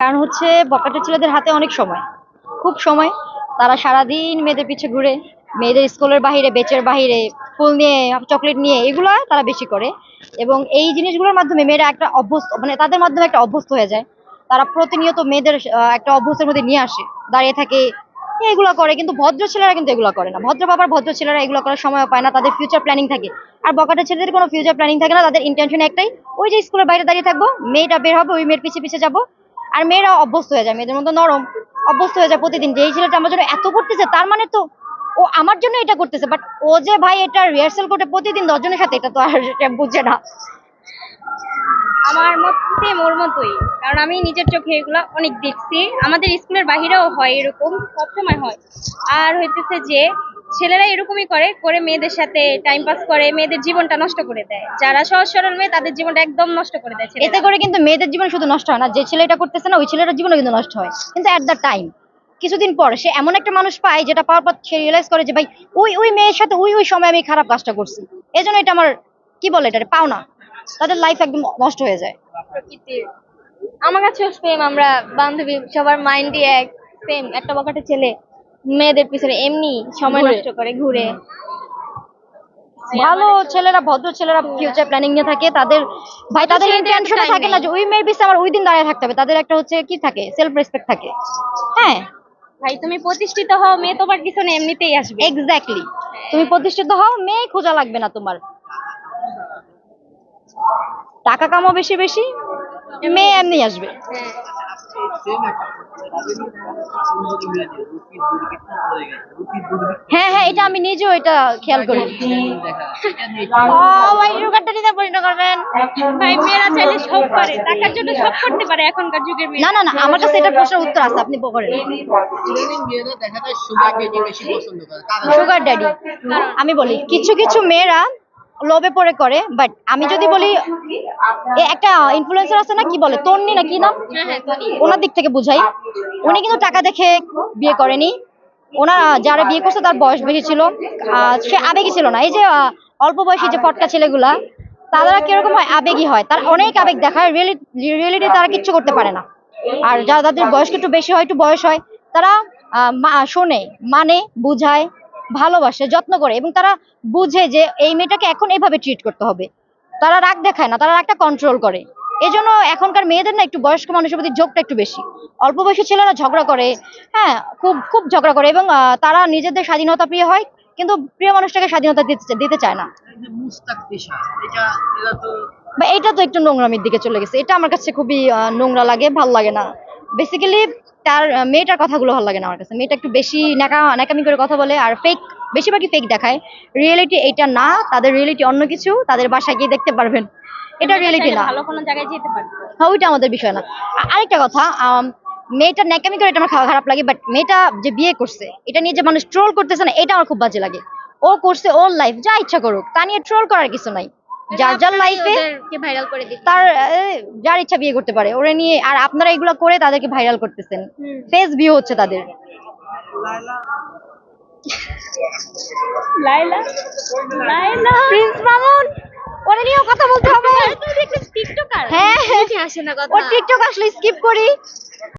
কারণ হচ্ছে বকাটে ছেলেদের হাতে অনেক সময়, খুব সময়। তারা সারাদিন মেয়েদের পিছে ঘুরে, মেয়েদের স্কুলের বাইরে বেচের বাহিরে, ফুল নিয়ে, চকলেট নিয়ে, এগুলো তারা বেশি করে। এবং এই জিনিসগুলোর মাধ্যমে মেয়েরা একটা অভ্যস্ত মানে তাদের মাধ্যমে একটা অভ্যস্ত হয়ে যায়। তারা প্রতিনিয়ত মেয়েদের একটা অভ্যস্তের মধ্যে নিয়ে আসে, দাঁড়িয়ে থাকে, এগুলো করে। কিন্তু ভদ্র ছেলেরা কিন্তু এগুলো করে না। ভদ্র বাবার ভদ্র ছেলেরা এগুলো করার সময় পায় না, তাদের ফিউচার প্ল্যানিং থাকে। আর বকাটে ছেলেদের কোনো ফিউচার প্ল্যানিং থাকে না, তাদের ইন্টেনশন একটাই, ওই যে স্কুলের বাইরে দাঁড়িয়ে থাকব, মেয়েটা বের হবে, ওই মেয়ের পিছে পিছে যাব আর মেয়েরা অভ্যস্ত হয়ে যায়, মেয়েদের মতো নরম, অভ্যস্ত হয়ে যায় প্রতিদিন। যে এই ছেলেটা আমার জন্য এত করতেছে, তার মানে তো ও আমার জন্য এটা করতেছে। বাট ও যে ভাই এটা রিহার্সাল করে প্রতিদিন দশজনের সাথে, এটা তো আর বুঝে না। আমার মতে মোর মতোই, কারণ আমি নিজের চোখে এগুলো অনেক দেখছি। আমাদের স্কুলের বাহিরেও হয় এরকম, সবসময় হয়। আর হইতেছে যে ছেলেরা এরকমই করে করে মেয়েদের সাথে টাইম পাস করে মেয়েদের জীবনটা নষ্ট করে দেয়। যারা সহজ সরল মেয়ে তাদের জীবনটা একদম নষ্ট করে দেয় এতে করে কিন্তু মেয়েদের জীবন শুধু নষ্ট হয় না যে ছেলেটা করতেছে না ওই ছেলেটার জীবনও কিন্তু নষ্ট হয়। কিন্তু অ্যাট দ্য টাইম কিছুদিন পর সে এমন একটা মানুষ পায় যেটা পাওয়ার পর সে রিয়েলাইজ করে যে ভাই ওই ওই মেয়ের সাথে ওই ওই সময় আমি খারাপ কাজটা করছি। এই জন্য এটা আমার কি বলে এটা পাও না তাদের লাইফ একদম নষ্ট হয়ে যায়। আমার কাছেও সেম আমরা বান্ধবী সবার মাইন্ডই এক সেম একটা বকাটে ছেলে মেয়েদের পিছনে এমনি সময় নষ্ট করে ঘুরে। ভালো ছেলেরা ভদ্র ছেলেরা ফিউচার প্ল্যানিং নিয়ে থাকে। তাদের ভাই তাদের ইন্টেনশনে থাকে না যে ওই মেয়ের পিছনে আমার ওই দিন দাঁড়িয়ে থাকতে হবে। তাদের একটা হচ্ছে কি থাকে? সেলফ রেসপেক্ট থাকে। হ্যাঁ। ভাই তুমি প্রতিষ্ঠিত হও মেয়ে তোমার পিছনে এমনিতেই আসবে। এক্স্যাক্টলি তুমি প্রতিষ্ঠিত হও মেয়ে খোঁজা লাগবে না তোমার। টাকা কামাও বেশি বেশি মেয়ে এমনি আসবে। হ্যাঁ। হ্যাঁ হ্যাঁ এটা আমি নিজেও এটা খেয়াল করি। ও ভাই সুগারটা নিতে পরিণত করবেন ভাই মেয়েরা চাইলে সব পারে টাকার জন্য সব করতে পারে এখনকার যুগের না না না আমার কাছে এটার প্রশ্নের উত্তর আছে আপনি করেন। মেয়েরা দেখা যায় সুগার কেজি বেশি পছন্দ করে কারণ সুগার ড্যাডি আমি বলি কিছু কিছু মেয়েরা লোভে পড়ে করে বাট আমি যদি বলি একটা ইনফ্লুয়েন্সার আছে না কি বলে তন্নি না কি নাম? হ্যাঁ হ্যাঁ। ওনার দিক থেকে বুঝাই। উনি কিন্তু টাকা দেখে বিয়ে করেনি। ওনার যারা বিয়ে করছে তার বয়স বেশি ছিল। সে আবেগী ছিল না। এই যে অল্প বয়সী যে ফটকা ছেলেগুলা তারা কীরকম হয় আবেগী হয়। তার অনেক আবেগ দেখায় রিয়েলিটি তারা কিচ্ছু করতে পারে না। আর যারা তাদের বয়স একটু বেশি হয় একটু বয়স হয় তারা শোনে মানে বুঝায়। ভালোবাসে যত্ন করে এবং তারা বুঝে যে এই মেয়েটাকে এখন এভাবে ট্রিট করতে হবে। তারা রাগ দেখায় না তারা রাগটা কন্ট্রোল করে। এই জন্য এখনকার মেয়েদের না একটু বয়স্ক মানুষের প্রতি ঝোঁকটা একটু বেশি। অল্প বয়সী ছেলেরা ঝগড়া করে হ্যাঁ খুব খুব ঝগড়া করে এবং তারা নিজেদের স্বাধীনতা প্রিয় হয় কিন্তু প্রিয় মানুষটাকে স্বাধীনতা দিতে দিতে চায় না। এটা তো বা এটা তো একটু নোংরামির দিকে চলে গেছে। এটা আমার কাছে খুবই নোংরা লাগে ভালো লাগে না। বেসিক্যালি তার মেয়েটার কথাগুলো ভালো লাগে না আমার কাছে। মেয়েটা একটু বেশি নাকা নাকামি করে কথা বলে আর ফেক বেশিরভাগই ফেক দেখায়। রিয়েলিটি এটা না তাদের রিয়েলিটি অন্য কিছু তাদের বাসায় গিয়ে দেখতে পারবেন। এটা রিয়েলিটি না। ভালো কোনো জায়গায় যেতে পারবে হ্যাঁ ওইটা আমাদের বিষয় না। আরেকটা কথা মেয়েটা ন্যাকামি করে এটা আমার খারাপ লাগে বাট মেয়েটা যে বিয়ে করছে এটা নিয়ে যে মানুষ ট্রোল করতেছে না এটা আমার খুব বাজে লাগে। ও করছে ওর লাইফ যা ইচ্ছা করুক তা নিয়ে ট্রোল করার কিছু নাই। যার যার লাইফে ভাইরাল করে তার যার ইচ্ছা বিয়ে করতে পারে। ওরা নিয়ে আর আপনারা এগুলো করে তাদেরকে ভাইরাল করতেছেন। ফেস ভিউ হচ্ছে তাদের। লাইলা লাইলা প্রিন্স মামুন ওরে নিয়েও কথা বলতে হবে। টিকটকার হ্যাঁ। আসে না কথা। ওর টিকটক আসলে স্কিপ করি।